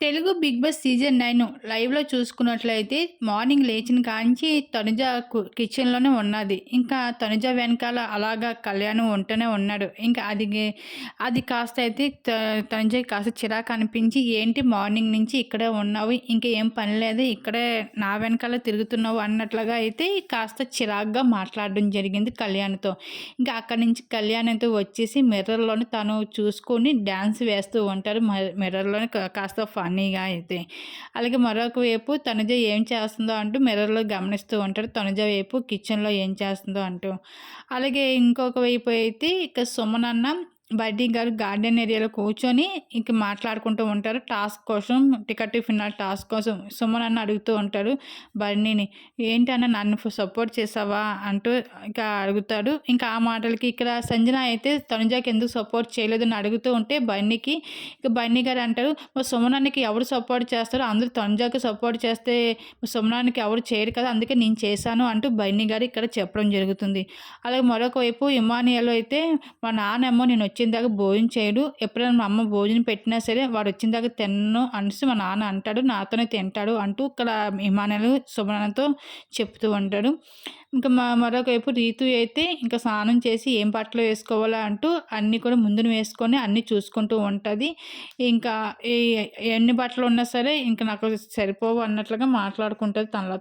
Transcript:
Telugu Bigg Boss season nine లైవ్లో చూసుకున్నట్లయితే morning లేచిన కాంచి తనుజ కిచెన్లోనే ఉన్నది. ఇంకా తనుజ వెనకాల అలాగా కళ్యాణం ఉంటూనే ఉన్నాడు. ఇంకా అది అది కాస్త అయితే తనుజ కాస్త చిరాకు అనిపించి ఏంటి మార్నింగ్ నుంచి ఇక్కడే ఉన్నావు? ఇంకా ఏం పని లేదు? ఇక్కడే నా వెనకాల తిరుగుతున్నావు? అన్నట్లుగా అయితే కాస్త చిరాగ్గా మాట్లాడడం జరిగింది కళ్యాణ్తో. ఇంకా అక్కడి నుంచి కళ్యాణ్తో వచ్చేసి మిర్రర్లోనే తను చూసుకొని డ్యాన్స్ వేస్తూ ఉంటారు మిర్రర్లోనే కాస్త ఫన్ ఫన్నీగా అయితే. అలాగే మరొక వైపు తనుజ ఏం చేస్తుందో అంటూ మిర్రర్లో గమనిస్తూ ఉంటారు తనుజ వైపు కిచెన్లో ఏం చేస్తుందో అంటూ. అలాగే ఇంకొక వైపు అయితే ఇక సుమనన్న బయట గారు గార్డెన్ ఏరియాలో కూర్చొని ఇంక మాట్లాడుకుంటూ ఉంటారు. టాస్క్ కోసం టికెట్ ఫినాల్ టాస్క్ కోసం సుమన్ అన్న అడుగుతూ ఉంటాడు. బన్నీని ఏంటన్న నన్ను సపోర్ట్ చేసావా? అంటూ ఇంకా అడుగుతాడు. ఇంకా ఆ మాటలకి ఇక్కడ సంజన అయితే తనుజాకి ఎందుకు సపోర్ట్ చేయలేదని అడుగుతూ ఉంటే బన్నీకి ఇక బన్నీ గారు అంటారు మా సుమనానికి ఎవరు సపోర్ట్ చేస్తారో? అందరూ తనుజాకి సపోర్ట్ చేస్తే సుమనానికి ఎవరు చేయరు కదా అందుకే నేను చేశాను అంటూ బన్నీ గారు ఇక్కడ చెప్పడం జరుగుతుంది. అలాగే మరొక వైపు ఇమానియాలో అయితే మా నాన్నమ్మ నేను వచ్చి వచ్చిన దాకా భోజనం చేయడు. ఎప్పుడైనా మా అమ్మ భోజనం పెట్టినా సరే వాడు వచ్చిన దాకా తిన్ను అనేసి మా నాన్న అంటాడు. నాతోనే తింటాడు అంటూ ఇక్కడ విమానాలు సుమనతో చెప్తూ ఉంటాడు. ఇంకా మా మరొకవైపు రీతు అయితే ఇంకా స్నానం చేసి ఏం బట్టలు వేసుకోవాలా అంటూ అన్నీ కూడా ముందున వేసుకొని అన్నీ చూసుకుంటూ ఉంటుంది. ఇంకా ఎన్ని బట్టలు ఉన్నా సరే ఇంకా నాకు సరిపోవు అన్నట్లుగా మాట్లాడుకుంటుంది తనలో